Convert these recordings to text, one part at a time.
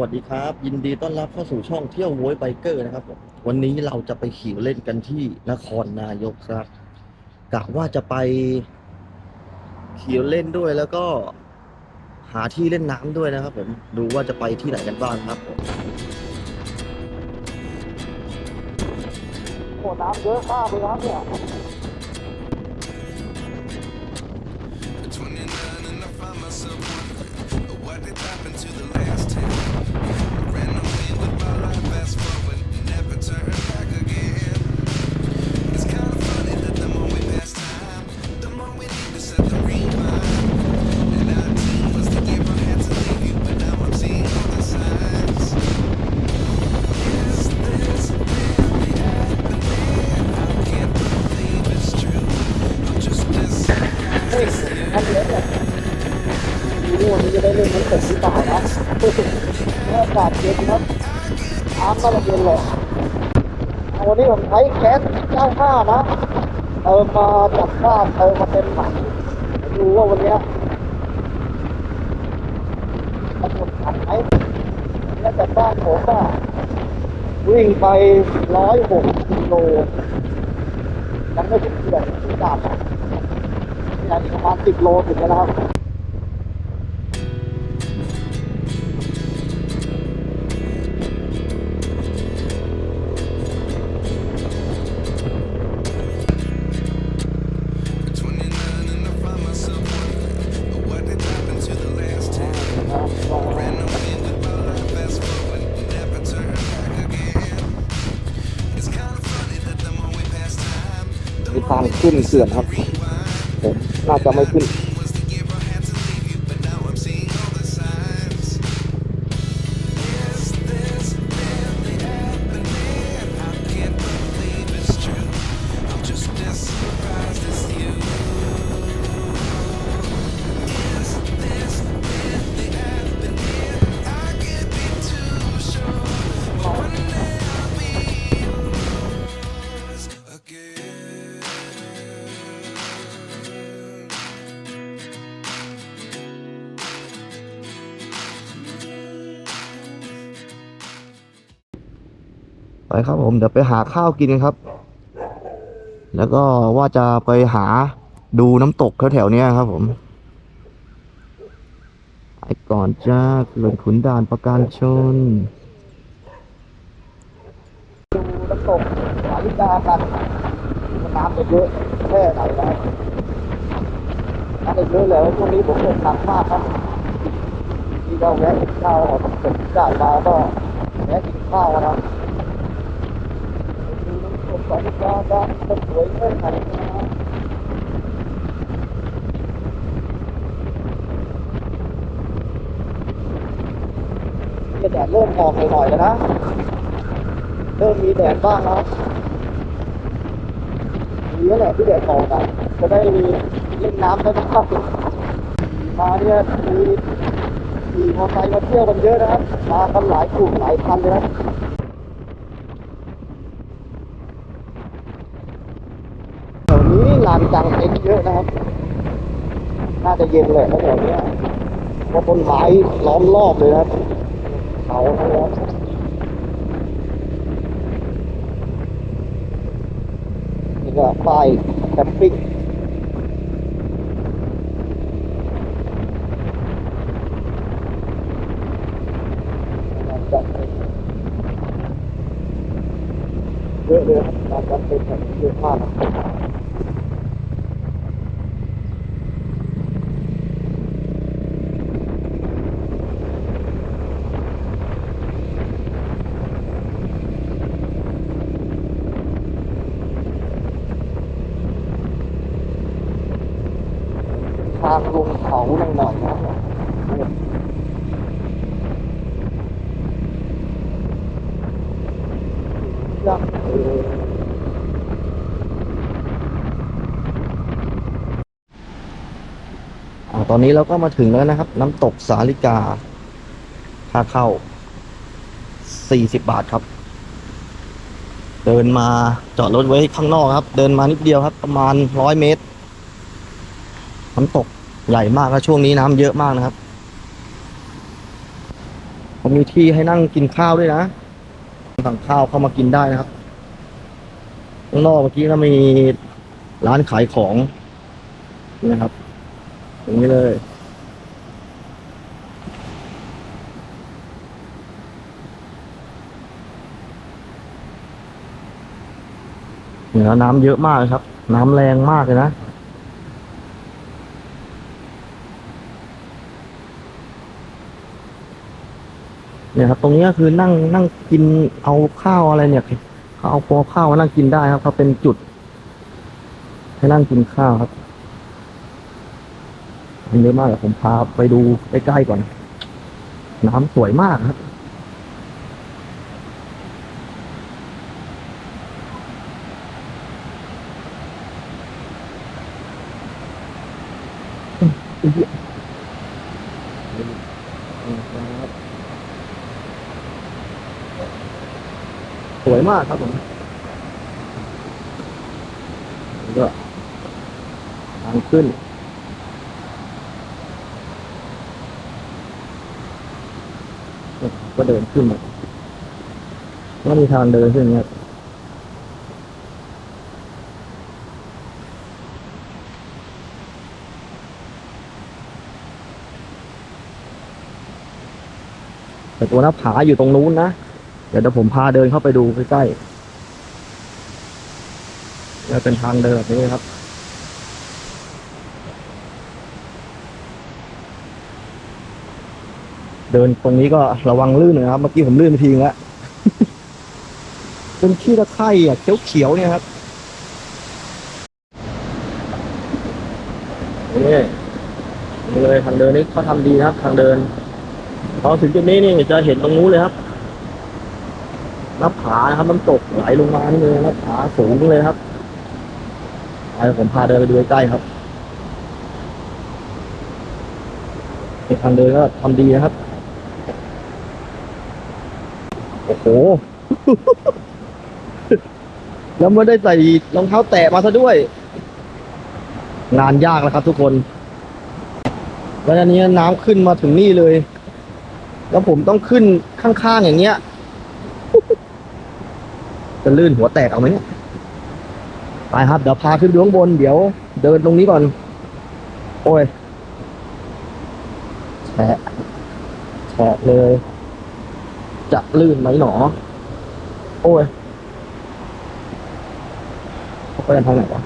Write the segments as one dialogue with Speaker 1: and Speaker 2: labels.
Speaker 1: วัสดีครับ ยินดีต้อนรับเข้าสู่ช่องเที่ยวโวยไบเกอร์นะครับผมวันนี้เราจะไปขี่เล่นกันที่นครนายกครับกะว่าจะไปขี่เล่นด้วยแล้วก็หาที่เล่นน้ำด้วยนะครับผมดูว่าจะไปที่ไหนกันบ้างครับผม
Speaker 2: โอ้น้ำเยอะมากเลยครับเนี่ย
Speaker 3: surprised
Speaker 2: เฮ้ย
Speaker 3: as you.
Speaker 2: น้ำเยอะเนี่ยดูวันนี้จะได้เล่นน้ำตกหรือเปล่านะเมื่ออากาศเย็นครับน้ำก็ละเย็นเลยวันนี้ผมใช้แก๊ส95นะเติมมาจากบ้านเติมมาเต็มถังดูว่าวันนี้มันหมดถังไหมแล้วจากบ้านผมอะวิ่งไปร้อยหกกิโลยังไม่ถึงเดือนที่สาม เนี่ประมาณสิบโลถึงแล้วครับทางขึ้นเสื่อนครับผม น่าจะไม่ขึ้น
Speaker 1: ครับผมเดี๋ยวไปหาข้าวกินกันครับ แล้วก็ว่าจะไปหาดูน้ำตกแถวๆเนี้ยครับผมไปก่อนจ้าเขื่อนขุนด่านประการชน
Speaker 2: ดูน้ำตกสาลิกากันน้ำเยอะแค่ไหนนะน้ำเยอะแล้วช่วงนี้ผมตกหนักมากครับที่เราแวะกินข้าวออกจากตึกได้มาก็แวะกินข้าวนะ ครับดูน้ำตกสาลิกากันจะสวยแค่ไหนนะครับแดดเริ่มออกหน่อยๆแล้วนะ เริ่มมีแดดบ้างแล้วดีแล้วแหละที่แดดออกอะจะได้มีเล่นน้ำได้บ้างมาเนี่ยมีขี่มอเตอร์ไซค์มาเที่ยวกันเยอะนะครับ มากันหลายกลุ่มหลายคันเลยนะแถว นี้ลานกลางเต็นท์เยอะนะครับ น่าจะเย็นเลยนะแถวเนี้ยเพราะต้นไม้ล้อมรอบเลยนะครับเขานะครับนี่ก็ป้ายแคมปิ้งเยอะเลยครับการเป็นแบบเยอะมากครับทาง ลงหน่อยๆนะครับยังเออ
Speaker 1: อ่าตอนนี้เราก็มาถึงแล้วนะครับ น้ำตกสาลิกาค่าเข้า 40 บาทครับ เดินมาจอดรถไว้ข้างนอกครับ เดินมานิดเดียวครับ ประมาณร้อยเมตร น้ำตก ใหญ่มากแล้วช่วงนี้น้ำเยอะมากนะครับผมมีที่ให้นั่งกินข้าวด้วยนะสั่งข้าวเข้ามากินได้นะครับข้างนอกเมื่อกี้ก็มีร้านขายของนะครับตรงนี้เลยเนี่ยน้ำเยอะมากเลยครับ น้ำแรงมากเลยนะ เนี่ยครับ ตรงนี้ก็คือนั่งนั่งกินเอาข้าวอะไรเนี่ยเขาเอาพอข้าวมานั่งกินได้ครับเขาเป็นจุดให้นั่งกินข้าวครับมันเยอะมากเดี๋ยวผมพาไปดูใกล้ๆก่อน น้ำสวยมากครับส วยมากครับผมก็ทางขึ้น ก็เดินขึ้นมาก็มีทางเดินขึ้นเงี้ยแต่ตัวหน้าผาอยู่ตรงนู้นนะ ดี๋ยวเดี๋ยวผมพาเดินเข้าไปดูใกล้ๆจะเป็นทางเดินแบบนี้ครับ เดินตรงนี้ก็ระวังลื่นหนะครับ เมื่อกี้ผมลื่นไปทีนึงแล้วเป็นขี้ตะไคร่อะเขียวๆเนี่ยครับนี่นี่เลยทางเดินนี่เขาทำดีนะครับ ทางเดินพอถึงจุดนี้นี่จะเห็นตรงนู้นเลยครับ หน้าผานะครับน้ำตกไหลลงมานี่เลยหน้าผาสูงเลยครับไปผมพาเดินไปดูใกล้ครับในทางเดินก็ทำดีนะครับโอ้โหแล้วไม่ได้ใส่รองเท้าแตะมาซะด้วย งานยากนะครับทุกคนแล้วอันนี้น้ำขึ้นมาถึงนี่เลย แล้วผมต้องขึ้นข้างๆอย่างเงี้ย จะลื่นหัวแตกเอาไหมเนี่ยไปครับเดี๋ยวพาขึ้นไปข้างบน เดี๋ยวเดินตรงนี้ก่อน โอ้ยแฉะแฉะเลย จะลื่นไหมหนอ โอ้ยเขาไปทางไหนวะ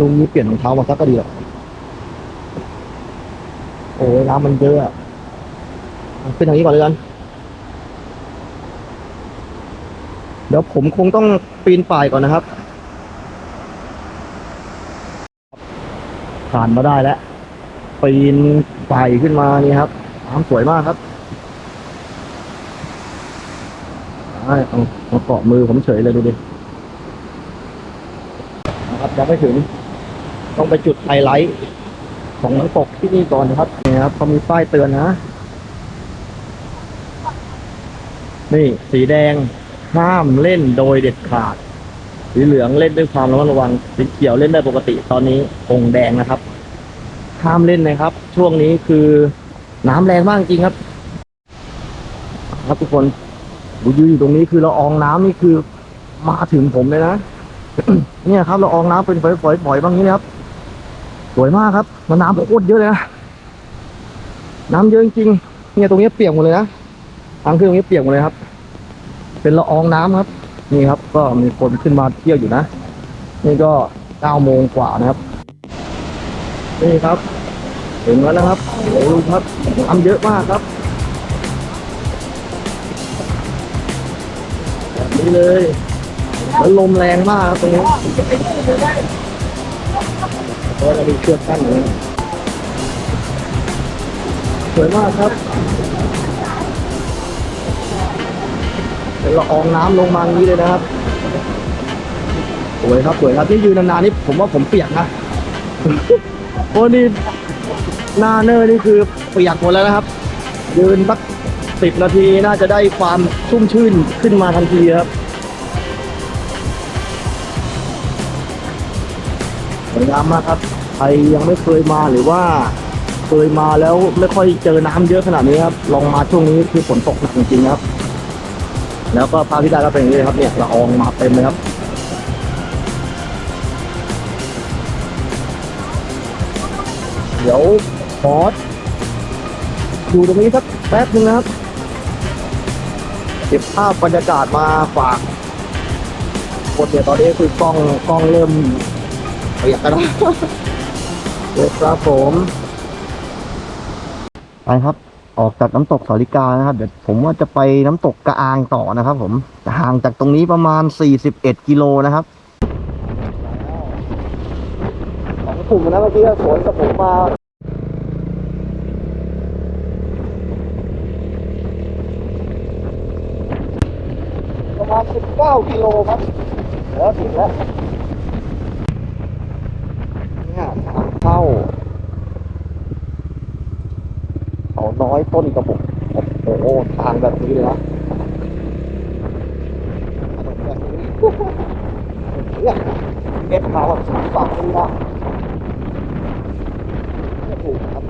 Speaker 1: ลุงนี้เปลี่ยนรองเท้ามาสักก็ดีหรอโอ้ยน้ำมันเยอะอะขึ้นทางนี้ก่อนเลยกัน ดี๋ยวผมคงต้องปีนป่ายก่อนนะครับ ผ่านมาได้แล้ว ปีนป่ายขึ้นมานี่ครับน้ำสวยมากครับเอาเอาเอาเกาะมือผมเฉยเลยดูดินะครับยังไม่ถึง ต้องไปจุดไฮไลท์ของน้ำตกที่นี่ก่อนนะครับนี่ครับเขามีป้ายเตือนนะ นี่สีแดง ห้ามเล่นโดยเด็ดขาดสีเหลืองเล่นด้วยความระมัดระวังสีเขียวเล่นได้ปกติตอนนี้องแดงนะครับ ห้ามเล่นนะครับ ช่วงนี้คือน้ำแรงมากจริงครับ ครับทุกคนดูยืนอยู่ตรงนี้คือละอองน้ำนี่คือมาถึงผมเลยนะเนี่ยครับละอองน้ำเป็นฝอยๆฝอยบางนี้นะครับสวยมากครับแล้วน้ำโคตรเยอะเลยนะน้ำเยอะจริงๆเนี่ยตรงนี้เปียกหมดเลยนะทางขึ้นตรงนี้เปียกหมดเลยครับ เป็นละอองน้ำครับ นี่ครับก็มีคนขึ้นมาเที่ยวอยู่นะ นี่ก็เก้าโมงกว่านะครับ นี่ครับถึงแล้วนะครับโอ้โหครับน้ำเยอะมากครับแบบนี้เลยแล้วลมแรงมากครับตรงนี้เพราะเรามีเชือกกั้นอยู่สวยมากครับ ละอองน้ำลงมาอย่างนี้เลยนะครับสวยครับสวยครับที่ยืนนานๆนี่ผมว่าผมเปียกนะโอ้นี่หน้าเนอร์นี่คือเปียกหมดแล้วนะครับยืนสักสิบนาทีน่าจะได้ความชุ่มชื่นขึ้นมาทันทีครับสวยงามมากครับใครยังไม่เคยมาหรือว่าเคยมาแล้วไม่ค่อยเจอน้ำเยอะขนาดนี้ครับ ลองมาช่วงนี้คือฝนตกหนักจริงๆครับ แล้วก็พาพิดาก็เป็นอย่างนี้เลยครับเนี่ยละอองมาเต็มเลยครับเดี๋ยวขออยู่ตรงนี้สักแป๊บนึงนะครับเก็บภาพบรรยากาศมาฝากคนเนี่ยตอนนี้คือกล้องกล้องเริ่มเปียกแล้วนะเลยครับผมไปครับ ออกจากน้ำตกสาริกานะครับ เดี๋ยวผมว่าจะไปน้ำตกกระอางต่อนะครับ ผมห่างจากตรงนี้ประมาณ 41 กิโลนะครับ
Speaker 2: สองถุงนะเมื่อกี้สวนกับผมมาประมาณ 19 กิโลครับแล้วถึงแล้วเนี่ยทางเข้า น้อยต้นกระบอกโอ้โหทางแบบนี้เลยนะถนนแบบนี้เนี่ยเก็บเขาแบบฝั่งนี้นะถูกครับ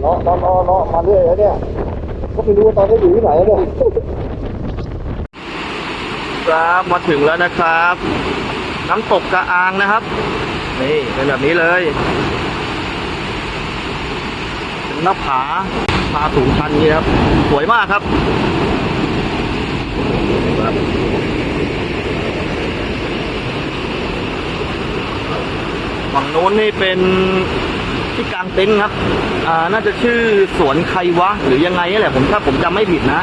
Speaker 2: เลาะเลาะเลาะมาเรื่อยแล้วเนี่ย ก็ไม่รู้ว่าตอนนี้อยู่ที่ไหนแล้วเนี่ย
Speaker 1: ครับมาถึงแล้วนะครับ น้ำตกกระอางนะครับ นี่เป็นแบบนี้เลย หน้าผาผาสูงชันนี้ครับ สวยมากครับครับฝั่งโน้นนี่เป็นที่กลางเต็นท์ครับ อ่า น่าจะชื่อสวนใครวะ หรือยังไงนี่แหละ ผมถ้าผมจำไม่ผิดนะ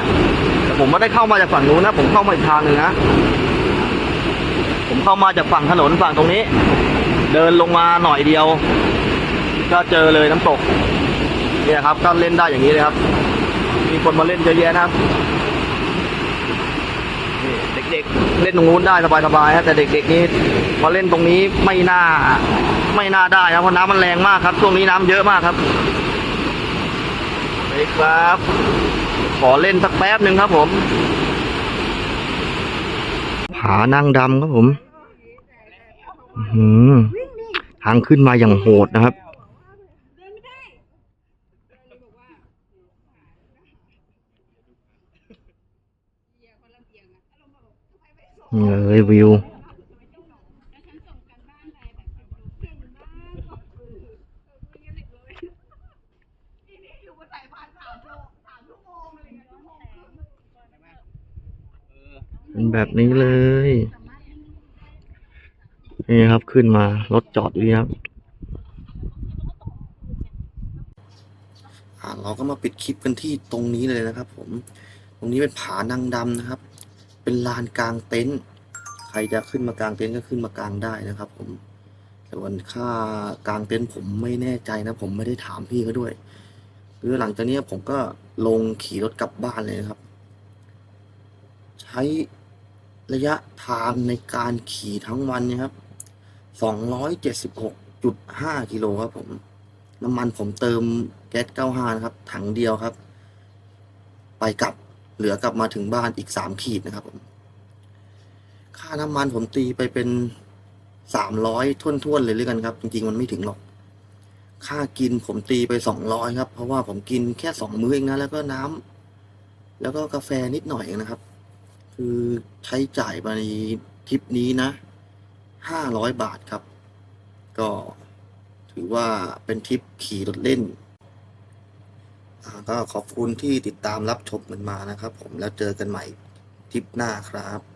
Speaker 1: แต่ผมไม่ได้เข้ามาจากฝั่งนู้นนะ ผมเข้ามาอีกทางหนึ่งนะ ผมเข้ามาจากฝั่งถนนฝั่งตรงนี้ เดินลงมาหน่อยเดียว ก็เจอเลยน้ำตก เนี่ยครับก็เล่นได้อย่างนี้เลยครับ มีคนมาเล่นเยอะแยะนะครับเด็กๆเล่นตรงนู้นได้สบายๆฮะแต่เด็กๆนี่มาเล่นตรงนี้ไม่น่า ไม่น่าได้ครับเพราะน้ำมันแรงมากครับช่วงนี้น้ำเยอะมากครับไปครับ ขอเล่นสักแป๊บหนึ่งครับผมผานั่งดำครับผมหือทางขึ้นมาอย่างโหดนะครับ เลยวิวเป็นแบบนี้เลย นี่ครับขึ้นมารถจอดอยู่นี่ครับเราก็มาปิดคลิปกันที่ตรงนี้เลยนะครับผม ตรงนี้เป็นผานางดำนะครับ เป็นลานกลางเต็นท์ใครจะขึ้นมากลางเต็นท์ก็ขึ้นมากลางได้นะครับ ผมส่วนค่ากลางเต็นท์ผมไม่แน่ใจนะ ผมไม่ได้ถามพี่เขาด้วยคือหลังจากนี้ผมก็ลงขี่รถกลับบ้านเลยนะครับ ใช้ระยะทางในการขี่ทั้งวันเนี่ยครับ276.5กิโลครับ ผม น้ำมันผมเติมแก๊ส95นะครับ ถังเดียวครับ ไปกลับ เหลือกลับมาถึงบ้านอีก3ขีดนะครับผมค่าน้ำมันผมตีไปเป็น300ท่วนๆเลยเลยกันครับ จริงๆมันไม่ถึงหรอก ค่ากินผมตีไป200ครับ เพราะว่าผมกินแค่2มื้อเองนะแล้วก็น้ำแล้วก็กาแฟนิดหน่อยเองนะครับ คือใช้จ่ายไปในทริปนี้นะ500บาทครับ ก็ถือว่าเป็นทริปขี่รถเล่น ก็ขอบคุณที่ติดตามรับชมกันมานะครับ ผมแล้วเจอกันใหม่ทริปหน้าครับ